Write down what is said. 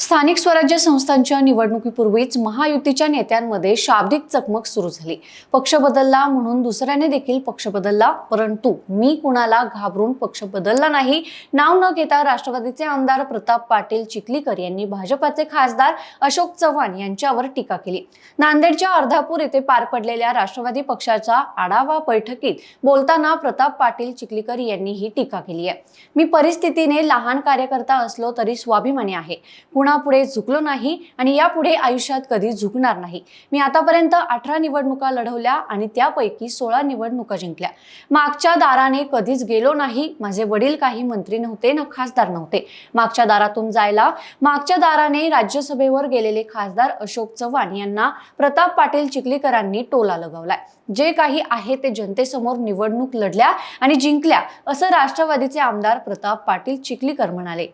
स्थानिक स्वराज्य संस्थांच्या निवडणुकीपूर्वीच महायुतीच्या नेत्यांमध्ये शाब्दिक चकमक सुरू झाली. पक्ष बदलला म्हणून दुसऱ्याने देखील पक्ष बदलला परंतु मी कुणाला घाबरून पक्ष बदलला नाही नाव न घेता राष्ट्रवादीचे आमदार प्रताप पाटील चिखलीकर यांनी भाजपाचे खासदार अशोक चव्हाण यांच्यावर टीका केली. नांदेडच्या अर्धापूर येथे पार पडलेल्या राष्ट्रवादी पक्षाच्या आढावा बैठकीत बोलताना प्रताप पाटील चिखलीकर यांनी ही टीका केली आहे. मी परिस्थितीने लहान कार्यकर्ता असलो तरी स्वाभिमानी आहे. कुणापुढे झुकलो नाही आणि यापुढे आयुष्यात कधी झुकणार नाही. मी आतापर्यंत अठरा निवडणुका लढवल्या आणि त्यापैकी सोळा निवडणुका जिंकल्या. मागच्या दाराने कधीच गेलो नाही. माझे वडील काही मंत्री नव्हते ना खासदार नव्हते. मागच्या दारातून जायला. मागच्या दाराने राज्यसभेवर गेलेले खासदार अशोक चव्हाण यांना प्रताप पाटील चिखलीकरांनी टोला लगावलाय. जे काही आहे ते जनतेसमोर निवडणूक लढल्या आणि जिंकल्या असं राष्ट्रवादीचे आमदार प्रताप पाटील चिखलीकर म्हणाले.